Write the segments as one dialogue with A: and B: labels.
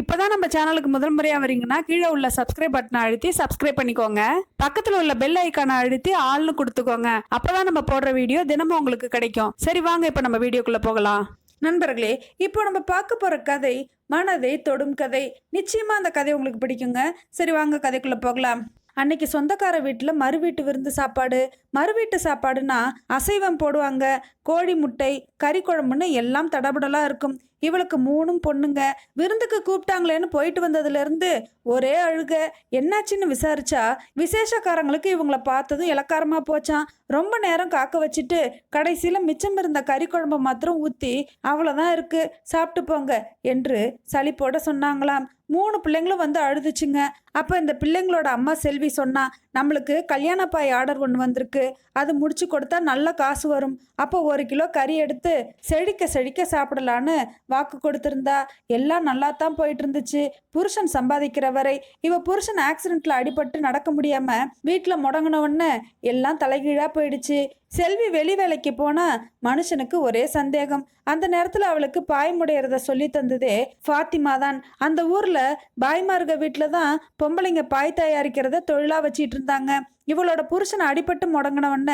A: இப்போதான் நம்ம சேனலுக்கு முதல் முறையாக வரீங்கன்னா கீழே உள்ள சப்ஸ்கிரைப் பட்டனை அழுத்தி சப்ஸ்கிரைப் பண்ணிக்கோங்க. பக்கத்தில் உள்ள பெல் ஐக்கானை அழுத்தி ஆள்னு கொடுத்துக்கோங்க. அப்போதான் நம்ம போடுற வீடியோ தினமும் உங்களுக்கு கிடைக்கும். சரி வாங்க இப்போ நம்ம வீடியோக்குள்ளே போகலாம். நண்பர்களே இப்போ நம்ம பார்க்க போகிற கதை மனதை தொடும் கதை. நிச்சயமாக அந்த கதை உங்களுக்கு பிடிக்குங்க. சரி வாங்க கதைக்குள்ளே போகலாம். அன்னைக்கு சொந்தக்கார வீட்டில் மறு வீட்டு விருந்து சாப்பாடு. மறு வீட்டு சாப்பாடுனா அசைவம் போடுவாங்க. கோழி முட்டை கறி குழம்புன்னு எல்லாம் தடபுடலாக இருக்கும். இவளுக்கு மூணும் பொண்ணுங்க. விருந்துக்கு கூப்பிட்டாங்களேன்னு போயிட்டு வந்ததுலேருந்து ஒரே அழுக. என்னாச்சுன்னு விசாரிச்சா விசேஷக்காரங்களுக்கு இவங்கள பார்த்ததும் இலக்காரமாக போச்சான் ரொம்ப நேரம் காக்க வச்சுட்டு கடைசியில் மிச்சம் இருந்த கறி குழம்பு மாத்திரம் ஊற்றி அவ்வளோதான் இருக்குது சாப்பிட்டு போங்க என்று சலிப்போட சொன்னாங்களாம். மூணு பிள்ளைங்களும் வந்து அழுதுச்சுங்க. அப்போ இந்த பிள்ளைங்களோட அம்மா செல்வி சொன்னா நம்மளுக்கு கல்யாண பாய் ஆர்டர் ஒன்று வந்திருக்கு. அது முடிச்சு கொடுத்தா நல்ல காசு வரும். அப்போ ஒரு கிலோ கறி எடுத்து செழிக்க செழிக்க சாப்பிடலான்னு வாக்கு கொடுத்துருந்தா எல்லாம் நல்லா தான் போயிட்டு இருந்துச்சு புருஷன் சம்பாதிக்கிற வரை இவ புருஷன் ஆக்சிடென்ட்ல அடிபட்டு நடக்க முடியாம வீட்டில் முடங்கினவொன்னு எல்லாம் தலைகீழா போயிடுச்சு. செல்வி வெளி வேலைக்கு போனா மனுஷனுக்கு ஒரே சந்தேகம். அந்த நேரத்துல அவளுக்கு பாய்முடையறத சொல்லி தந்ததே ஃபாத்திமா தான். அந்த ஊர்ல பாய்மார்க வீட்டில தான் பொம்பளைங்க பாய் தயாரிக்கிறத தொழிலா வச்சிட்டு இருந்தாங்க. இவளோட புருஷன் அடிபட்டு முடங்கினவொன்ன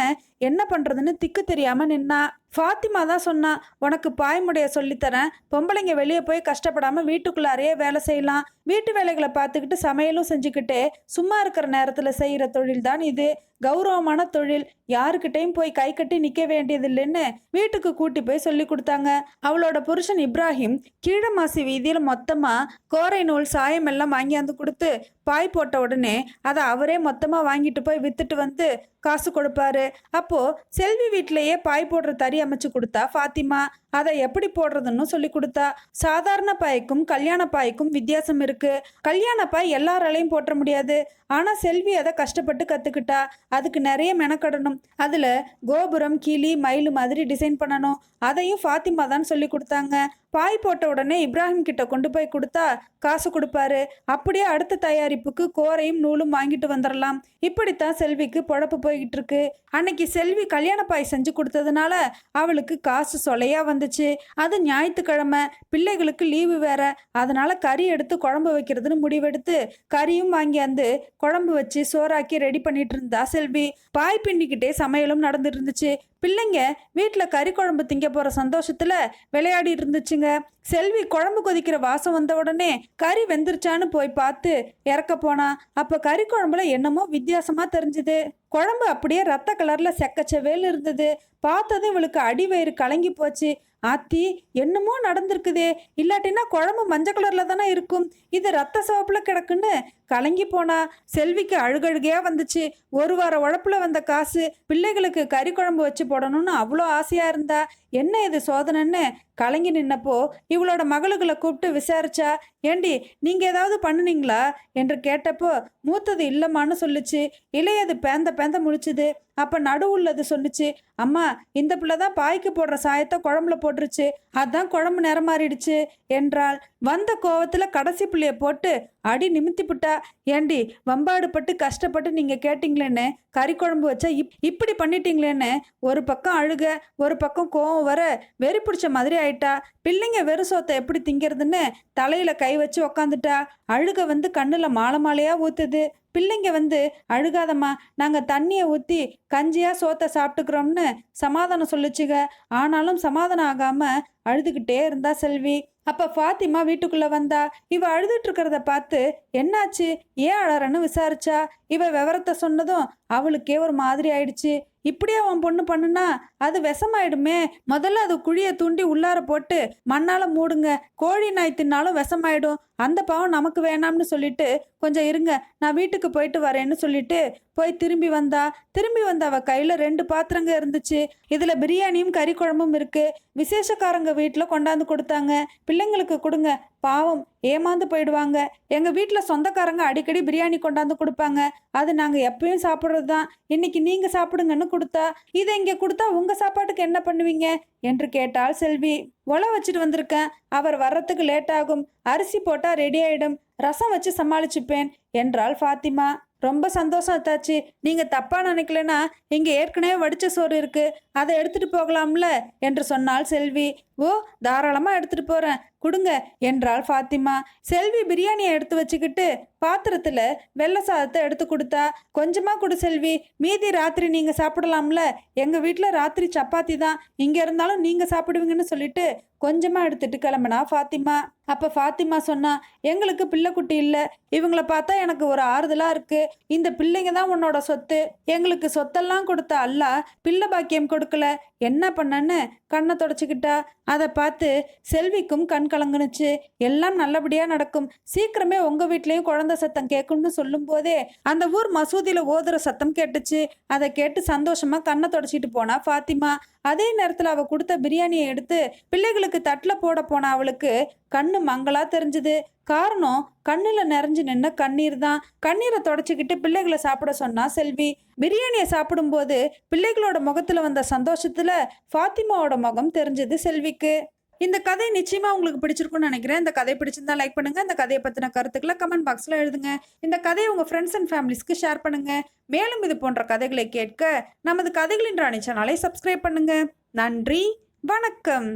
A: என்ன பண்றதுன்னு திக்கு தெரியாம நின்னா. ஃபாத்திமா தான் சொன்னா உனக்கு பாய்முடைய சொல்லித்தரேன். பொம்பளைங்க வெளியே போய் கஷ்டப்படாமல் வீட்டுக்குள்ளாரையே வேலை செய்யலாம். வீட்டு வேலைகளை பார்த்துக்கிட்டு சமையலும் செஞ்சுக்கிட்டே சும்மா இருக்கிற நேரத்தில் செய்கிற தொழில் தான் இது. கௌரவமான தொழில். யாருக்கிட்டையும் போய் கை கட்டி நிற்க வேண்டியதில்லைன்னு வீட்டுக்கு கூட்டி போய் சொல்லி கொடுத்தாங்க. அவளோட புருஷன் இப்ராஹிம் கீழமாசி வீதியில் மொத்தமாக கோரை நூல் சாயம் எல்லாம் வாங்கியாந்து கொடுத்து பாய் போட்ட உடனே அதை அவரே மொத்தமாக வாங்கிட்டு போய் விற்றுட்டு வந்து காசு கொடுப்பாரு. அப்போது செல்வி வீட்டிலேயே பாய் போடுற தறி அமைச்சு கொடுத்தா ஃபாத்திமா அதை எப்படி போடுறதுன்னு சொல்லி கொடுத்தா. சாதாரண பாய்க்கும் கல்யாண பாய்க்கும் வித்தியாசம் இருக்குது கல்யாண பாய் எல்லாராலையும் போட்ட முடியாது. ஆனால் செல்வி அதை கஷ்டப்பட்டு கற்றுக்கிட்டா அதுக்கு நிறைய மெனக்கடணும். அதில் கோபுரம் கிளி மயில் மாதிரி டிசைன் பண்ணணும். அதையும் ஃபாத்திமா தான் சொல்லி கொடுத்தாங்க. பாய் போட்ட உடனே இப்ராஹிம் கிட்ட கொண்டு போய் கொடுத்தா காசு கொடுப்பாரு. அப்படியே அடுத்த தயாரிப்புக்கு கோரையும் நூலும் வாங்கிட்டு வந்துடலாம் இப்படித்தான் செல்விக்கு பொழப்பு போய்கிட்டு இருக்கு அன்னைக்கு செல்வி கல்யாண பாய் செஞ்சு கொடுத்ததுனால அவளுக்கு காசு சொலையா வந்துச்சு. அது ஞாயிற்றுக்கிழமை. பிள்ளைகளுக்கு லீவு வேற. அதனால கறி எடுத்து குழம்பு வைக்கிறதுன்னு முடிவெடுத்து கறியும் வாங்கியாந்து குழம்பு வச்சு சோறாக்கி ரெடி பண்ணிட்டு இருந்தா செல்வி. பாய் பின்னிக்கிட்டே சமையலும் நடந்துட்டு இருந்துச்சு. பிள்ளைங்க வீட்டில் கறி குழம்பு திங்க போகிற சந்தோஷத்தில் விளையாடி இருந்துச்சுங்க. செல்வி குழம்பு கொதிக்கிற வாசம் வந்த உடனே கறி வெந்துருச்சான்னு போய் பார்த்து இறக்க போனா. அப்போ கறி குழம்புல என்னமோ வித்தியாசமாக தெரிஞ்சுது. குழம்பு அப்படியே ரத்த கலரில் செக்கச்சவேல் இருந்தது. பார்த்ததும் இவளுக்கு அடி வயிறு கலங்கி போச்சு. ஆத்தி என்னமோ நடந்திருக்குதே. இல்லாட்டினா குழம்பு மஞ்சள் கலரில் தானே இருக்கும். இது ரத்த சிவப்பில் கிடக்குன்னு கலங்கி போனா செல்விக்கு அழுகழுகையாக வந்துச்சு. ஒரு வார உழப்பில் வந்த காசு பிள்ளைகளுக்கு கறி குழம்பு வச்சு போடணும்னு அவ்வளோ ஆசையாக இருந்தா என்ன இது சோதனைன்னு கலங்கி நின்னப்போ இவளோட மகளுகளை கூப்பிட்டு விசாரிச்சா ஏண்டி நீங்கள் ஏதாவது பண்ணுனீங்களா? என்று கேட்டப்போ மூத்தது இல்லம்மான்னு சொல்லுச்சு. இளையது பேந்த பேந்த முடிச்சுது அப்போ நடு உள்ளது சொன்னிச்சு அம்மா இந்த பிள்ளை தான் பாய்க்கு போடுற சாயத்தை குழம்புல போட்டுருச்சு. அதான் குழம்பு நிறம் மாறிடுச்சு என்றால் வந்த கோவத்தில் கடைசி பிள்ளைய போட்டு அடி நிமித்தி புட்டா. ஏண்டி வம்பாடு பட்டு கஷ்டப்பட்டு நீங்கள் கேட்டிங்களேன்னு கறி குழம்பு வச்சா இப் இப்படி பண்ணிட்டீங்களேன்னு ஒரு பக்கம் அழுக ஒரு பக்கம் கோவம் வர வெறி பிடிச்ச மாதிரி ஆயிட்டா. பிள்ளைங்க வெறும் சோத்தை எப்படி திங்கிறதுன்னு தலையில் கை வச்சு உக்காந்துட்டா. அழுக வந்து கண்ணில் மாலை மாலையாக ஊத்துது. பிள்ளைங்க வந்து அழுகாதம்மா நாங்கள் தண்ணியை ஊற்றி கஞ்சியாக சோத்தை சாப்பிட்டுக்கிறோம்னு சமாதானம் சொல்லிச்சுங்க ஆனாலும் சமாதானம் ஆகாமல் அழுதுகிட்டே இருந்தா செல்வி. அப்போ ஃபாத்திமா வீட்டுக்குள்ளே வந்தா இவ அழுதுட்டு இருக்கிறத பார்த்து என்னாச்சு? ஏன் அழறன்னு விசாரிச்சா? இவ விவரத்தை சொன்னதும் அவளுக்கே ஒரு மாதிரி ஆயிடுச்சு. இப்படியே அவன் பொண்ணு பண்ணுனா அது விஷமாயிடுமே. முதல்ல அது குழியை தூண்டி உள்ளார போட்டு மண்ணால மூடுங்க. கோழி நாய் தின்னாலும் விஷமாயிடும். அந்த பாவம் நமக்கு வேணாம்னு சொல்லிட்டு கொஞ்சம் இருங்க. நான் வீட்டுக்கு போயிட்டு வரேன்னு சொல்லிட்டு போய் திரும்பி வந்தா. திரும்பி வந்த அவ கையில ரெண்டு பாத்திரங்க இருந்துச்சு. இதுல பிரியாணியும் கறி குழம்பும் இருக்கு. விசேஷக்காரங்க வீட்டுல கொண்டாந்து கொடுத்தாங்க. பிள்ளைங்களுக்கு கொடுங்க. பாவம் ஏமாந்து போயிடுவாங்க. எங்க வீட்டுல சொந்தக்காரங்க அடிக்கடி பிரியாணி கொண்டாந்து கொடுப்பாங்க. அது நாங்க எப்பயும் சாப்பிட்றது தான் இன்னைக்கு நீங்கள் சாப்பிடுங்கன்னு கொடுத்தா இதை இங்கே கொடுத்தா உங்கள் சாப்பாட்டுக்கு என்ன பண்ணுவீங்க? என்று கேட்டாள் செல்வி. ஒலை வச்சுட்டு வந்திருக்கேன். அவர் வர்றதுக்கு லேட் ஆகும். அரிசி போட்டால் ரெடி ஆகிடும் ரசம் வச்சு சமாளிச்சுப்பேன் என்றாள் ஃபாத்திமா. ரொம்ப சந்தோஷம் அத்தாச்சி. நீங்கள் தப்பாக நினைக்கலன்னா இங்கே ஏற்கனவே வடித்த சோறு இருக்குது அதை எடுத்துகிட்டு போகலாம்ல என்று சொன்னாள் செல்வி. ஓ தாராளமாக எடுத்துட்டு போகிறேன் கொடுங்க என்றாள் ஃபாத்திமா. செல்வி பிரியாணியை எடுத்து வச்சுக்கிட்டு பாத்திரத்தில் வெள்ளை சாதத்தை எடுத்து கொடுத்தா கொஞ்சமாக கொடு செல்வி. மீதி ராத்திரி நீங்கள் சாப்பிடலாம்ல. எங்கள் வீட்டில் ராத்திரி சப்பாத்தி தான். இங்கே இருந்தாலும் நீங்கள் சாப்பிடுவீங்கன்னு சொல்லிட்டு கொஞ்சமாக எடுத்துட்டு கிளம்புனா ஃபாத்திமா. அப்போ ஃபாத்திமா சொன்னா எங்களுக்கு பிள்ளைக்குட்டி இல்லை. இவங்கள பார்த்தா எனக்கு ஒரு ஆறுதலாக இருக்குது இந்த பிள்ளைங்க தான் உன்னோட சொத்து. எங்களுக்கு சொத்தெல்லாம் கொடுத்த அல்லா பிள்ளை பாக்கியம் கொடுக்கல. என்ன பண்ணன்னு கண்ணை தொடச்சிக்கிட்டா அதை பார்த்து செல்விக்கும் கண் கலங்குனுச்சு. எல்லாம் நல்லபடியா நடக்கும். சீக்கிரமே உங்க வீட்லயும் குழந்தை சத்தம் கேட்கும்னு சொல்லும் போதே அந்த ஊர் மசூதியில ஓதுற சத்தம் கேட்டுச்சு. அதை கேட்டு சந்தோஷமா கண்ணை தொடச்சிட்டு போனா ஃபாத்திமா. அதே நேரத்தில் அவ கொடுத்த பிரியாணியை எடுத்து பிள்ளைகளுக்கு தட்டில் போட போன அவளுக்கு கண்ணு மங்களா தெரிஞ்சுது. காரணம் கண்ணுல நிறைஞ்சு நின்ன கண்ணீர் தான். கண்ணீரை தொடச்சிக்கிட்டு பிள்ளைகளை சாப்பிட சொன்னா செல்வி. பிரியாணியை சாப்பிடும்போது பிள்ளைகளோட முகத்தில் வந்த சந்தோஷத்தில் ஃபாத்திமாவோட முகம் தெரிஞ்சது செல்விக்கு. இந்த கதை நிச்சயமாக உங்களுக்கு பிடிச்சிருக்கும்னு நினைக்கிறேன். இந்த கதை பிடிச்சிருந்தா லைக் பண்ணுங்க. இந்த கதையை பற்றின கருத்துக்களை கமெண்ட் பாக்ஸில் எழுதுங்க. இந்த கதையை உங்கள் ஃப்ரெண்ட்ஸ் அண்ட் ஃபேமிலிஸ்க்கு ஷேர் பண்ணுங்கள் மேலும் இது போன்ற கதைகளை கேட்க நமது கதைகளின் ராணி சேனலை சப்ஸ்கிரைப் பண்ணுங்கள் நன்றி. வணக்கம்.